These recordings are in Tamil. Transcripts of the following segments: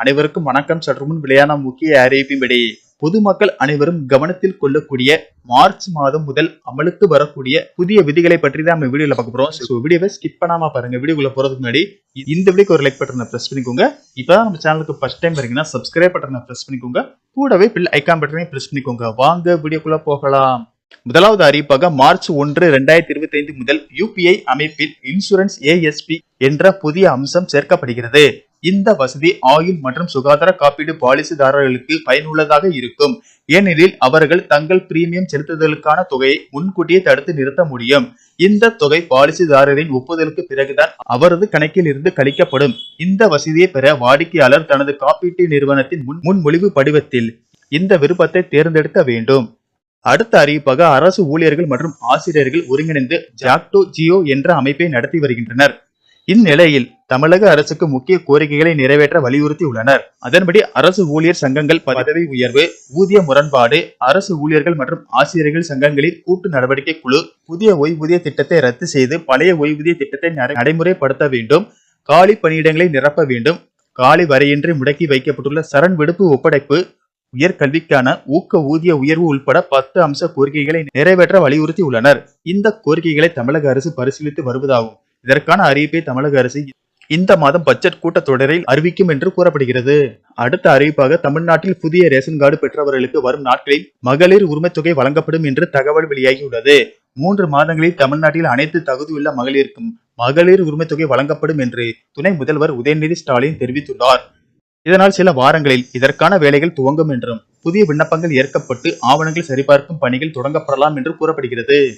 அனைவருக்கும் வணக்கம். சற்று முன் விளையான முக்கிய அறிவிப்பின்படி பொதுமக்கள் அனைவரும் கவனத்தில் கொள்ளக்கூடிய மார்ச் மாதம் முதல் அமலுக்கு வரக்கூடிய புதிய விதிகளை பற்றி தான் நம்ம வீடியோல பார்க்க போறோம். ஸோ வீடியோவை ஸ்கிப் பண்ணாம பாருங்க. வீடியோக்குள்ள போறதுக்கு முன்னாடி இந்த வீடியோக்கு ஒரு லைக் பட்டனை பிரஸ் பண்ணிக்கோங்க. இப்பதான் நம்ம சேனலுக்கு ஃபர்ஸ்ட் டைம் வரீங்கன்னா சப்ஸ்கிரைப் பட்டனை பிரஸ் பண்ணிக்கோங்க. கூடவே பில் ஐக்கான் பட்டனையும் பிரஸ் பண்ணிக்கோங்க. வாங்க வீடியோக்குள்ள போகலாம். முதலாவது அறிவிப்பாக மார்ச் ஒன்று இரண்டாயிரத்தி இருபத்தி ஐந்து முதல் யூபிஐ அமைப்பில் இன்சூரன்ஸ் ஏஎஸ்பி என்ற புதிய அம்சம் சேர்க்கப்படுகிறது. இந்த வசதி ஆயுள் மற்றும் சுகாதார காப்பீடு பாலிசிதாரர்களுக்கு பயனுள்ளதாக இருக்கும். ஏனெனில் அவர்கள் தங்கள் பிரீமியம் செலுத்துதலுக்கான தொகையை முன்கூட்டியே தடுத்து நிறுத்த முடியும். இந்த தொகை பாலிசிதாரரின் ஒப்புதலுக்கு பிறகுதான் அவரது கணக்கில் இருந்து கழிக்கப்படும். இந்த வசதியை பெற வாடிக்கையாளர் தனது காப்பீட்டு நிறுவனத்தின் முன் முன்மொழிவு படிவத்தில் இந்த விருப்பத்தை தேர்ந்தெடுக்க வேண்டும். அடுத்த அறிவிப்பாக அரசு ஊழியர்கள் மற்றும் ஆசிரியர்கள் ஒருங்கிணைந்து ஜாக்டோ ஜியோ என்ற அமைப்பை நடத்தி வருகின்றனர். இந்நிலையில் தமிழக அரசுக்கு முக்கிய கோரிக்கைகளை நிறைவேற்ற வலியுறுத்தி உள்ளனர் அதன்படி அரசு ஊழியர் சங்கங்கள் பதவி உயர்வு ஊதிய முரண்பாடு அரசு ஊழியர்கள் மற்றும் ஆசிரியர்கள் சங்கங்களின் கூட்டு நடவடிக்கை குழு புதிய ஓய்வூதிய திட்டத்தை ரத்து செய்து பழைய ஓய்வூதிய திட்டத்தை நடை- நடைமுறைப்படுத்த வேண்டும் காலி பணியிடங்களை நிரப்ப வேண்டும் காலி வரையின்றி முடக்கி வைக்கப்பட்டுள்ள சரண் விடுப்பு ஒப்படைப்பு உயர்கல்விக்கான ஊக்க ஊதிய உயர்வு உள்பட பத்து அம்ச கோரிக்கைகளை நிறைவேற்ற வலியுறுத்தி உள்ளனர் இந்த கோரிக்கைகளை தமிழக அரசு பரிசீலித்து வருவதாகும். இதற்கான அறிவிப்பை தமிழக அரசு இந்த மாதம் பட்ஜெட் கூட்டத்தொடரில் அறிவிக்கும் என்று கூறப்படுகிறது. அடுத்த அறிவிப்பாக தமிழ்நாட்டில் புதிய ரேஷன் கார்டு பெற்றவர்களுக்கு வரும் நாட்களில் மகளிர் உரிமைத் தொகை வழங்கப்படும் என்று தகவல் வெளியாகியுள்ளது. மூன்று மாதங்களில் தமிழ்நாட்டில் அனைத்து தகுதியுள்ள மகளிருக்கும் மகளிர் உரிமைத் தொகை வழங்கப்படும் என்று துணை முதல்வர் உதயநிதி ஸ்டாலின் தெரிவித்துள்ளார். இதனால் சில வாரங்களில் இதற்கான வேலைகள் துவங்கும் என்றும் புதிய விண்ணப்பங்கள் ஏற்கப்பட்டு ஆவணங்கள் சரிபார்க்கும் பணிகள் தொடங்கப்படலாம் என்று கூறப்படுகிறது.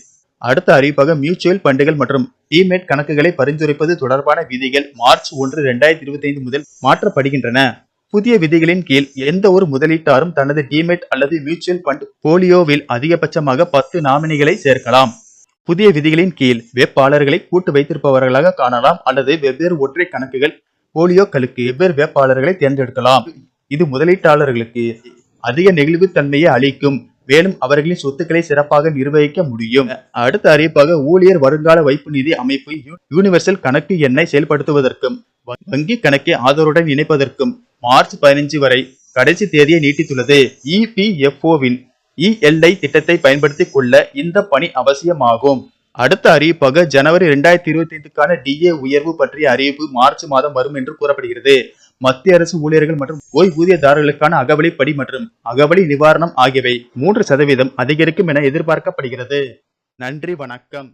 அடுத்த அறிவிப்பாக மியூச்சுவல் ஃபண்டுகள் மற்றும் டிமேட் கணக்குகளை பரிந்துரைப்பது தொடர்பான விதிகள் மார்ச் ஒன்று இரண்டாயிரத்தி இருபத்தி ஐந்து முதல் மாற்றப்படுகின்றன. புதிய விதிகளின் கீழ் எந்த ஒரு முதலீட்டாரும் தனது டிமேட் அல்லது மியூச்சுவல் ஃபண்ட் போலியோவில் அதிகபட்சமாக பத்து நாமினிகளை சேர்க்கலாம். புதிய விதிகளின் கீழ் வேட்பாளர்களை கூட்டு வைத்திருப்பவர்களாக காணலாம் அல்லது வெவ்வேறு ஒற்றை கணக்குகள் போலியோக்களுக்கு வெவ்வேறு வேட்பாளர்களை தேர்ந்தெடுக்கலாம். இது முதலீட்டாளர்களுக்கு அதிக நெகிழ்வுத்தன்மையை அளிக்கும். மேலும் அவர்களின் சொத்துக்களை சிறப்பாக நிர்வகிக்க முடியும். அடுத்த அறிவிப்பாக ஊழியர் வருங்கால வைப்பு நிதி அமைப்பு யூ- யூனிவர்சல் கணக்கு எண்ணை செயல்படுத்துவதற்கும் வ- வங்கி கணக்கை ஆதரவுடன் இணைப்பதற்கும் மார்ச் பதினைஞ்சு வரை கடைசி தேதியை நீட்டித்துள்ளது. இபிஎஃப்ஓவின் இஎல்ஐ திட்டத்தை பயன்படுத்திக் கொள்ள இந்த பணி அவசியமாகும். அடுத்த அறிவிப்பாக ஜனவரி இரண்டாயிரத்தி இருபத்தி ஐந்துக்கான டிஏ உயர்வு பற்றிய அறிவிப்பு மார்ச் மாதம் வரும் என்று கூறப்படுகிறது. மத்திய அரசு ஊழியர்கள் மற்றும் ஓய்வூதியதாரர்களுக்கான அகவலிப்படி மற்றும் அகவலி நிவாரணம் ஆகியவை மூன்று சதவீதம் அதிகரிக்கும் என எதிர்பார்க்கப்படுகிறது. நன்றி வணக்கம்.